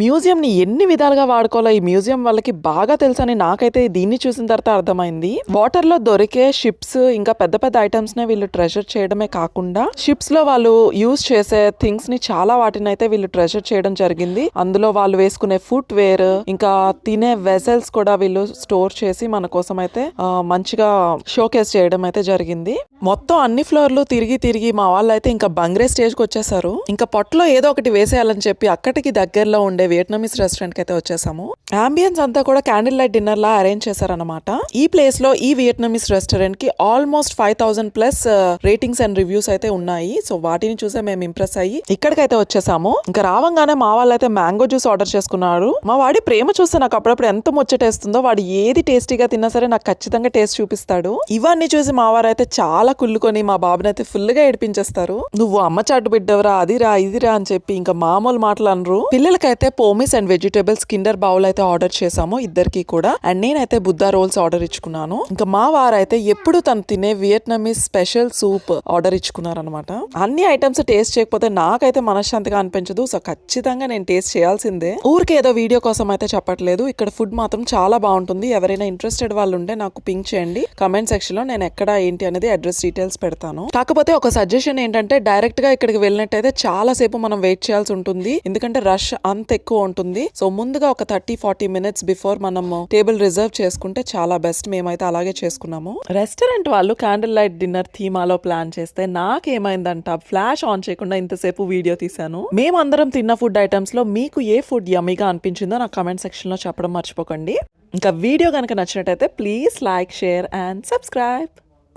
Museum ని ఎన్ని విధాలుగా వాడుకోవాలో ఈ మ్యూజియం వాళ్ళకి బాగా తెలుసని నాకైతే దీన్ని చూసిన తర్వాత అర్థమైంది. వాటర్లో దొరికే షిప్స్ ఇంకా పెద్ద పెద్ద ఐటమ్స్ నే వీళ్ళు ట్రెజర్ చేయడమే కాకుండా షిప్స్లో వాళ్ళు యూజ్ చేసే థింగ్స్ని చాలా వాటిని అయితే వీళ్ళు ట్రెజర్ చేయడం జరిగింది. అందులో వాళ్ళు వేసుకునే ఫుట్ వేర్ ఇంకా తినే వెజల్స్ కూడా వీళ్ళు స్టోర్ చేసి మన కోసం అయితే మంచిగా షోకేస్ చేయడం అయితే జరిగింది. మొత్తం అన్ని ఫ్లోర్లు తిరిగి తిరిగి మా వాళ్ళు అయితే ఇంకా బంగ్రే స్టేజ్కి వచ్చేసారు. ఇంకా పొట్టలో ఏదో ఒకటి వేసేయాలని చెప్పి అక్కడికి దగ్గరలో ఉండే వియట్నామీస్ రెస్టారెంట్కి అయితే వచ్చేసాము. అంబియన్స్ అంతా కూడా క్యాండిల్ లైట్ డిన్నర్ లా అరేంజ్ చేశారనమాట ఈ ప్లేస్లో ఈ వియట్నామీస్ రెస్టారెంట్కి almost five thousand plus ratings and reviews అయితే ఉన్నాయి. సో వాటిని చూసే మేము ఇంప్రెస్ అయ్యి ఇక్కడికైతే వచ్చేసాము. ఇంకా రావంగానే మా వాళ్ళు అయితే మ్యాంగో జ్యూస్ ఆర్డర్ చేసుకున్నారు. మా వాడి ప్రేమ చూస్తే నాకు అప్పుడప్పుడు ఎంత ముచ్చటేస్తుందో వాడు ఏది టేస్టీగా తిన్నా సరే నాకు ఖచ్చితంగా టేస్ట్ చూపిస్తాడు. ఇవన్నీ చూసి మా వారు అయితే చాలా కుళ్ళుకొని మా బాబుని అయితే ఫుల్గా ఏడిపించేస్తారు. నువ్వు అమ్మ చాటు బిడ్డవరా అదిరా ఇదిరా అని చెప్పి ఇంకా మామూలు మాటలు అనరు. పిల్లలకైతే పోమిస్ అండ్ వెజిటేబుల్స్ కిండర్ బౌల్ అయితే ఆర్డర్ చేసాము ఇద్దరికి కూడా. అండ్ నేనైతే బుద్ధా రోల్స్ ఆర్డర్ ఇచ్చుకున్నాను. ఇంకా మా వారైతే ఎప్పుడు తను తినే వియట్నమీస్ స్పెషల్ సూప్ ఆర్డర్ ఇచ్చుకున్నారనమాట అన్ని ఐటమ్స్ టేస్ట్ చేయకపోతే నాకైతే మనశ్శాంతిగా అనిపించదు. సో ఖచ్చితంగా నేను టేస్ట్ చేయాల్సిందే. ఊరికే ఏదో వీడియో కోసం అయితే చెప్పట్లేదు. ఇక్కడ ఫుడ్ మాత్రం చాలా బాగుంటుంది. ఎవరైనా ఇంట్రెస్టెడ్ వాళ్ళు ఉంటే నాకు పింక్ చేయండి. కమెంట్ సెక్షన్లో నేను ఎక్కడ ఏంటి అనేది అడ్రస్ డీటెయిల్స్ పెడతాను. కాకపోతే ఒక సజెషన్ ఏంటంటే డైరెక్ట్గా ఇక్కడికి వెళ్ళినట్టయితే చాలా సేపు మనం వెయిట్ చేయాల్సి ఉంటుంది. ఎందుకంటే రష్ అంత ఎక్కువ ఉంటుంది. సో ముందుగా ఒక థర్టీ ఫార్టీ మినిట్స్ బిఫోర్ మనము టేబుల్ రిజర్వ్ చేసుకుంటే చాలా బెస్ట్. మేమైతే అలాగే చేసుకున్నాము. రెస్టారెంట్ వాళ్ళు క్యాండిల్ లైట్ డిన్నర్ థీమాలో ప్లాన్ చేస్తే నాకేమైందంట ఫ్లాష్ ఆన్ చేయకుండా ఇంతసేపు వీడియో తీశాను. మేమందరం తిన్న ఫుడ్ ఐటమ్స్లో మీకు ఏ ఫుడ్ యమ్మీగా అనిపించిందో నాకు కమెంట్ సెక్షన్లో చెప్పడం మర్చిపోకండి. ఇంకా వీడియో కనుక నచ్చినట్టయితే please like share and subscribe.